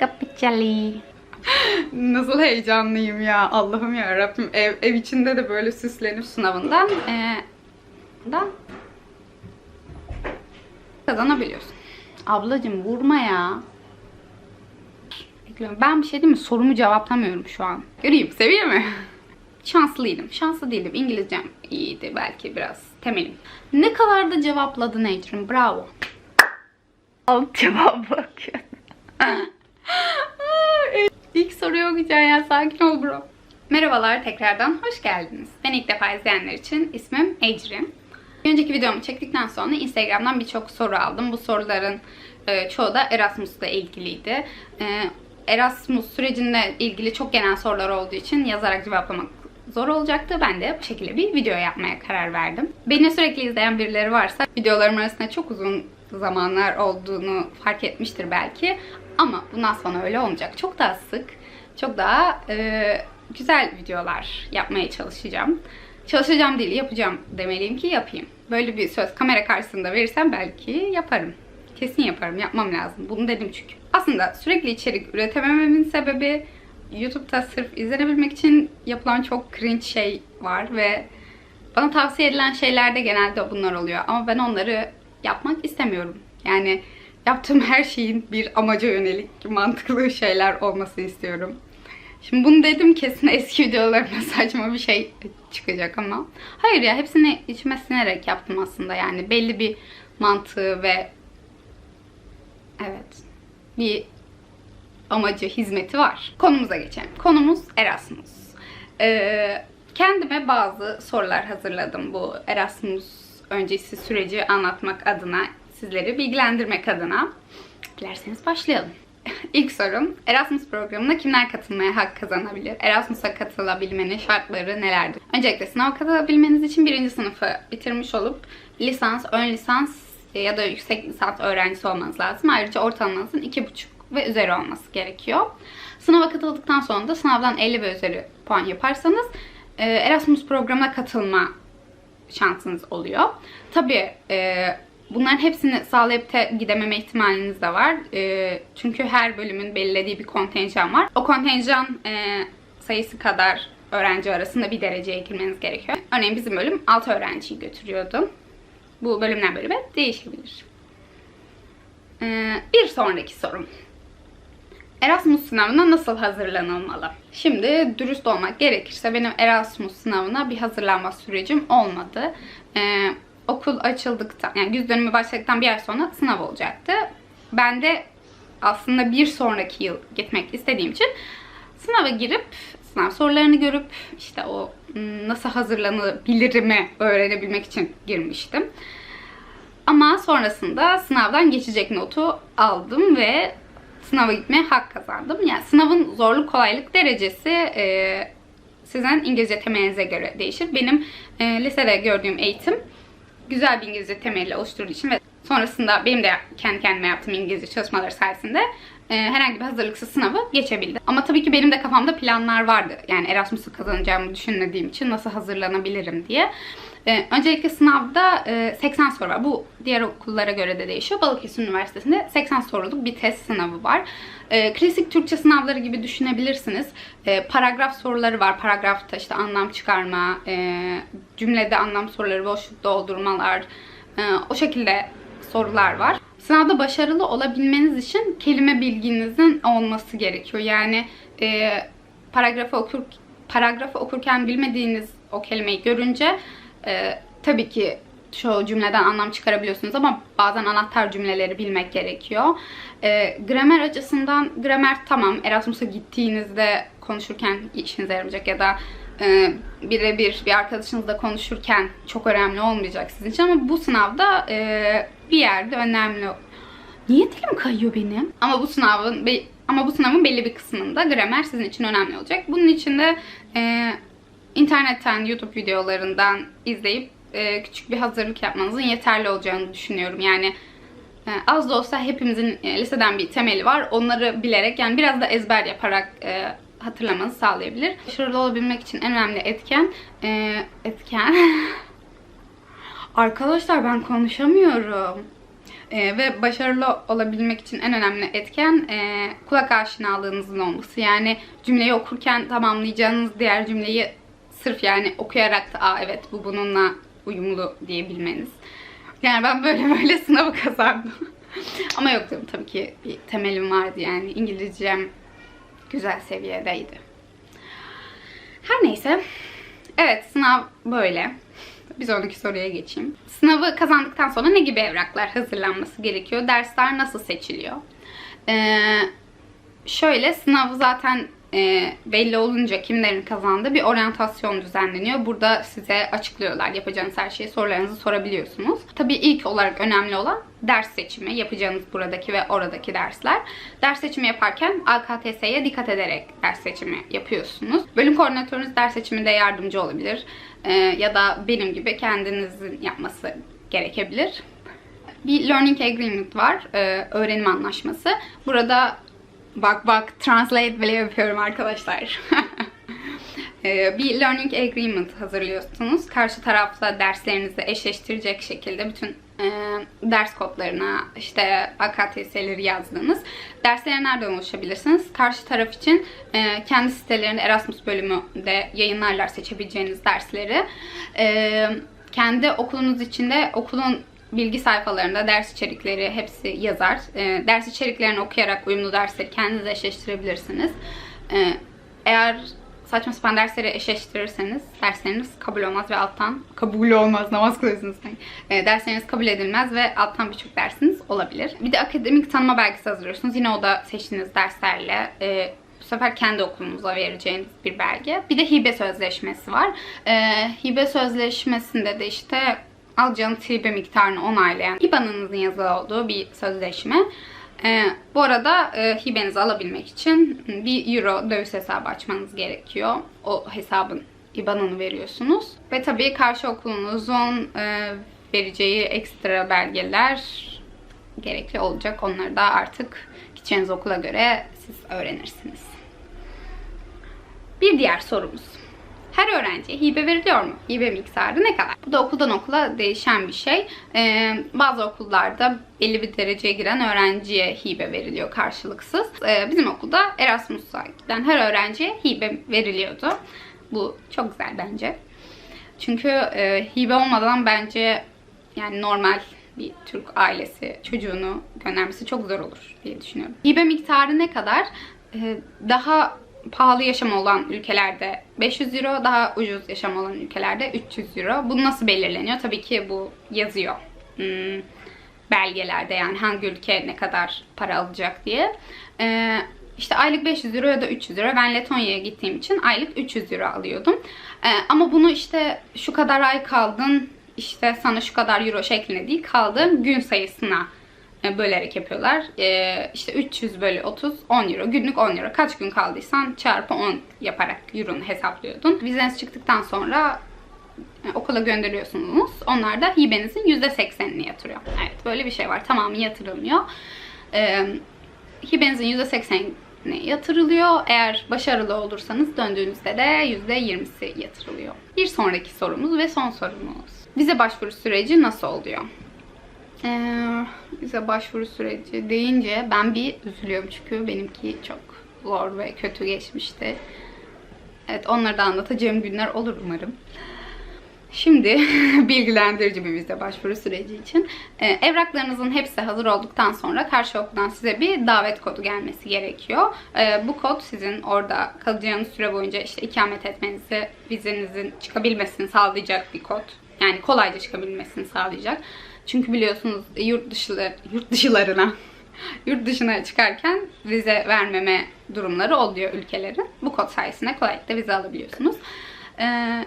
Kapı çalıyor. Nasıl heyecanlıyım ya. Allah'ım ya Rabbim. Ev, ev içinde de böyle süslenip sınavından ee, da kazanabiliyorsun. Ablacım vurma ya. Ben bir şey diyeyim mi? Sorumu cevaplamıyorum şu an. Göreyim. Seviyor mu? Şanslıydım. Şanslı değildim. İngilizcem iyiydi belki biraz. Temelim. Ne kadar da cevapladın Ecrin. Bravo. Alt cevap bakıyor. İlk soruyu okuyacaksın ya. Sakin ol bro. Merhabalar tekrardan. Hoş geldiniz. Ben ilk defa izleyenler için ismim Ecrin. Bir önceki videomu çektikten sonra Instagram'dan birçok soru aldım. Bu soruların e, çoğu da Erasmus'la ilgiliydi. E, Erasmus sürecinde ilgili çok genel sorular olduğu için yazarak cevaplamak zor olacaktı. Ben de bu şekilde bir video yapmaya karar verdim. Beni sürekli izleyen birileri varsa videolarım arasında çok uzun zamanlar olduğunu fark etmiştir belki. Ama bundan sonra öyle olmayacak. Çok daha sık, çok daha e, güzel videolar yapmaya çalışacağım. Çalışacağım değil, yapacağım demeliyim ki yapayım. Böyle bir söz kamera karşısında verirsem belki yaparım. Kesin yaparım, yapmam lazım. Bunu dedim çünkü. Aslında sürekli içerik üretemememin sebebi YouTube'da sırf izlenebilmek için yapılan çok cringe şey var ve bana tavsiye edilen şeylerde genelde bunlar oluyor. Ama ben onları yapmak istemiyorum. Yani yaptığım her şeyin bir amaca yönelik mantıklı şeyler olmasını istiyorum. Şimdi bunu dedim kesin eski videolarımda saçma bir şey çıkacak ama. Hayır ya hepsini içime sinerek yaptım aslında yani belli bir mantığı ve evet bir amacı, hizmeti var. Konumuza geçelim. Konumuz Erasmus. Ee, kendime bazı sorular hazırladım bu Erasmus öncesi süreci anlatmak adına, sizleri bilgilendirmek adına. Dilerseniz başlayalım. İlk sorum, Erasmus programına kimler katılmaya hak kazanabilir? Erasmus'a katılabilmenin şartları nelerdir? Öncelikle sınav katılabilmeniz için birinci sınıfı bitirmiş olup lisans, ön lisans ya da yüksek lisans öğrencisi olmanız lazım. Ayrıca ortalamanızın 2,5 ve üzeri olması gerekiyor. Sınava katıldıktan sonra da sınavdan 50 ve üzeri puan yaparsanız e, Erasmus programına katılma şansınız oluyor. Tabii e, bunların hepsini sağlayıp gidememe ihtimaliniz de var. E, çünkü her bölümün belirlediği bir kontenjan var. O kontenjan e, sayısı kadar öğrenci arasında bir dereceye girmeniz gerekiyor. Örneğin bizim bölüm 6 öğrenciyi götürüyordu. Bu bölümden bölüme değişebilir. E, bir sonraki sorum. Erasmus sınavına nasıl hazırlanılmalı? Şimdi dürüst olmak gerekirse benim Erasmus sınavına bir hazırlanma sürecim olmadı. Ee, okul açıldıktan, yani yüz dönümü başladıktan bir ay sonra sınav olacaktı. Ben de aslında bir sonraki yıl gitmek istediğim için sınava girip sınav sorularını görüp işte o ım, nasıl hazırlanabilirimi öğrenebilmek için girmiştim. Ama sonrasında sınavdan geçecek notu aldım ve sınava gitmeye hak kazandım. Yani sınavın zorluk kolaylık derecesi e, sizin İngilizce temelinize göre değişir. Benim e, lisede gördüğüm eğitim güzel bir İngilizce temeli oluşturduğu için ve sonrasında benim de kendi kendime yaptığım İngilizce çalışmaları sayesinde e, herhangi bir hazırlıksız sınavı geçebildim. Ama tabii ki benim de kafamda planlar vardı. Yani Erasmus'u kazanacağımı düşünmediğim için nasıl hazırlanabilirim diye. Ee, öncelikle sınavda e, 80 soru var. Bu diğer okullara göre de değişiyor. Balıkesir Üniversitesi'nde 80 soruluk bir test sınavı var. E, klasik Türkçe sınavları gibi düşünebilirsiniz. E, paragraf soruları var. Paragrafta işte anlam çıkarma, e, cümlede anlam soruları, boşluk doldurmalar, e, o şekilde sorular var. Sınavda başarılı olabilmeniz için kelime bilginizin olması gerekiyor. Yani e, paragrafı okur paragrafı okurken bilmediğiniz o kelimeyi görünce ee, tabii ki çoğu cümleden anlam çıkarabiliyorsunuz ama bazen anahtar cümleleri bilmek gerekiyor. Ee, gramer açısından gramer tamam Erasmus'a gittiğinizde konuşurken işinize yaramayacak ya da e, birebir bir arkadaşınızla konuşurken çok önemli olmayacak sizin için ama bu sınavda e, bir yerde önemli. Niye dilim kayıyor benim? Ama bu sınavın ama bu sınavın belli bir kısmında gramer sizin için önemli olacak. Bunun için de e, internetten, YouTube videolarından izleyip e, küçük bir hazırlık yapmanızın yeterli olacağını düşünüyorum. Yani e, az da olsa hepimizin e, liseden bir temeli var. Onları bilerek yani biraz da ezber yaparak e, hatırlamanızı sağlayabilir. Başarılı olabilmek için en önemli etken e, etken Arkadaşlar ben konuşamıyorum. Ee, ve başarılı olabilmek için en önemli etken e, kulak aşinalığınızın olması. Yani cümleyi okurken tamamlayacağınız diğer cümleyi sırf yani okuyarak da Aa, evet bu bununla uyumlu diyebilmeniz. Yani ben böyle böyle sınavı kazandım. Ama yok canım tabii ki bir temelim vardı yani İngilizcem güzel seviyedeydi. Her neyse. Evet sınav böyle. Bir sonraki soruya geçeyim. Sınavı kazandıktan sonra ne gibi evraklar hazırlanması gerekiyor? Dersler nasıl seçiliyor? Ee, şöyle sınav zaten e, belli olunca kimlerin kazandığı bir oryantasyon düzenleniyor. Burada size açıklıyorlar yapacağınız her şeyi sorularınızı sorabiliyorsunuz. Tabii ilk olarak önemli olan ders seçimi yapacağınız buradaki ve oradaki dersler. Ders seçimi yaparken AKTS'ye dikkat ederek ders seçimi yapıyorsunuz. Bölüm koordinatörünüz ders seçiminde yardımcı olabilir. Ee, ya da benim gibi kendinizin yapması gerekebilir. Bir learning agreement var. Ee, öğrenim anlaşması. Burada bak bak translate bile yapıyorum arkadaşlar. Ee, bir learning agreement hazırlıyorsunuz. Karşı tarafla derslerinizi eşleştirecek şekilde bütün e, ders kodlarına işte AKTS'leri yazdığınız derslere nereden ulaşabilirsiniz? Karşı taraf için e, kendi sitelerinde Erasmus bölümünde yayınlarlar seçebileceğiniz dersleri. E, kendi okulunuz içinde okulun bilgi sayfalarında ders içerikleri hepsi yazar. E, ders içeriklerini okuyarak uyumlu dersleri kendiniz eşleştirebilirsiniz. E, eğer saçma sapan dersleri eşleştirirseniz dersleriniz kabul olmaz ve alttan kabul olmaz namaz kılıyorsunuz. E, dersleriniz kabul edilmez ve alttan birçok dersiniz olabilir. Bir de akademik tanıma belgesi hazırlıyorsunuz. Yine o da seçtiğiniz derslerle e, bu sefer kendi okulunuza vereceğiniz bir belge. Bir de hibe sözleşmesi var. E, hibe sözleşmesinde de işte alacağınız hibe miktarını onaylayan IBAN'ınızın yazılı olduğu bir sözleşme. Ee, bu arada e, hibenizi alabilmek için bir euro döviz hesabı açmanız gerekiyor. O hesabın IBAN'ını veriyorsunuz. Ve tabii karşı okulunuzun e, vereceği ekstra belgeler gerekli olacak. Onları da artık gideceğiniz okula göre siz öğrenirsiniz. Bir diğer sorumuz. Her öğrenciye hibe veriliyor mu? Hibe miktarı ne kadar? Bu da okuldan okula değişen bir şey. Ee, bazı okullarda belli bir dereceye giren öğrenciye hibe veriliyor karşılıksız. Ee, bizim okulda Erasmus'a giden her öğrenciye hibe veriliyordu. Bu çok güzel bence. Çünkü e, hibe olmadan bence yani normal bir Türk ailesi çocuğunu göndermesi çok zor olur diye düşünüyorum. Hibe miktarı ne kadar? Ee, daha pahalı yaşam olan ülkelerde 500 euro, daha ucuz yaşam olan ülkelerde 300 euro. Bu nasıl belirleniyor? Tabii ki bu yazıyor. Hmm, belgelerde yani hangi ülke ne kadar para alacak diye. Ee, işte aylık 500 euro ya da 300 euro. Ben Letonya'ya gittiğim için aylık 300 euro alıyordum. Ee, ama bunu işte şu kadar ay kaldın, işte sana şu kadar euro şeklinde değil, kaldığın gün sayısına bölerek yapıyorlar. E, işte 300 bölü 30 10 euro. Günlük 10 euro. Kaç gün kaldıysan çarpı 10 yaparak euronu hesaplıyordun. Vizeniz çıktıktan sonra e, okula gönderiyorsunuz. Onlar da hibenizin %80'ini yatırıyor. Evet böyle bir şey var. Tamamı yatırılmıyor. E, hibenizin %80'ini yatırılıyor. Eğer başarılı olursanız döndüğünüzde de %20'si yatırılıyor. Bir sonraki sorumuz ve son sorumuz. Vize başvuru süreci nasıl oluyor? Ee, bize başvuru süreci deyince ben bir üzülüyorum çünkü benimki çok zor ve kötü geçmişti. Evet onları da anlatacağım günler olur umarım. Şimdi bilgilendirici bir vize başvuru süreci için. Ee, evraklarınızın hepsi hazır olduktan sonra karşı okuldan size bir davet kodu gelmesi gerekiyor. Ee, bu kod sizin orada kalacağınız süre boyunca işte ikamet etmenizi, vizenizin çıkabilmesini sağlayacak bir kod. Yani kolayca çıkabilmesini sağlayacak. Çünkü biliyorsunuz yurt dışı yurt dışılarına yurt dışına çıkarken vize vermeme durumları oluyor ülkelerin. Bu kod sayesinde kolaylıkla vize alabiliyorsunuz. Ee,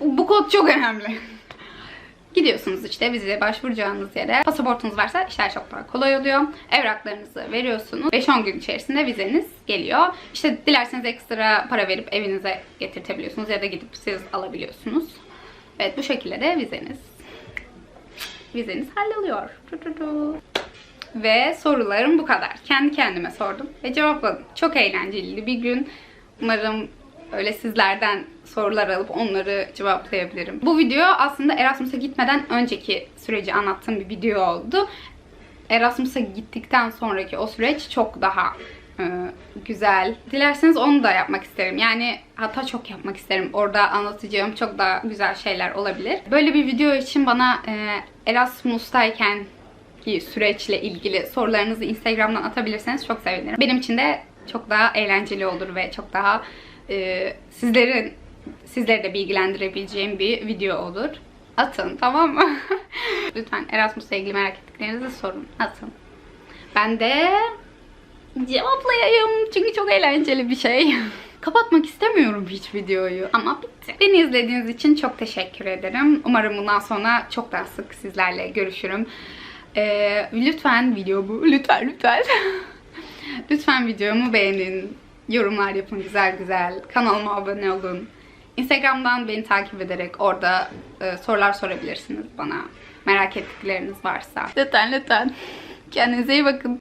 bu kod çok önemli. Gidiyorsunuz işte vize başvuracağınız yere. Pasaportunuz varsa işler çok daha kolay oluyor. Evraklarınızı veriyorsunuz. 5-10 gün içerisinde vizeniz geliyor. İşte dilerseniz ekstra para verip evinize getirtebiliyorsunuz ya da gidip siz alabiliyorsunuz. Evet bu şekilde de vizeniz vizeniz halloluyor. Ve sorularım bu kadar. Kendi kendime sordum ve cevapladım. Çok eğlenceliydi bir gün. Umarım öyle sizlerden sorular alıp onları cevaplayabilirim. Bu video aslında Erasmus'a gitmeden önceki süreci anlattığım bir video oldu. Erasmus'a gittikten sonraki o süreç çok daha güzel. Dilerseniz onu da yapmak isterim. Yani hatta çok yapmak isterim. Orada anlatacağım çok daha güzel şeyler olabilir. Böyle bir video için bana e, Erasmus'tayken ki süreçle ilgili sorularınızı Instagram'dan atabilirseniz çok sevinirim. Benim için de çok daha eğlenceli olur ve çok daha e, sizlerin sizleri de bilgilendirebileceğim bir video olur. Atın tamam mı? Lütfen Erasmus'la ilgili merak ettiklerinizi sorun. Atın. Ben de cevaplayayım. Çünkü çok eğlenceli bir şey. Kapatmak istemiyorum hiç videoyu ama bitti. Beni izlediğiniz için çok teşekkür ederim. Umarım bundan sonra çok daha sık sizlerle görüşürüm. Ee, lütfen videomu, lütfen lütfen. lütfen videomu beğenin. Yorumlar yapın güzel güzel. Kanalıma abone olun. Instagram'dan beni takip ederek orada e, sorular sorabilirsiniz bana. Merak ettikleriniz varsa. Lütfen lütfen. Kendinize iyi bakın.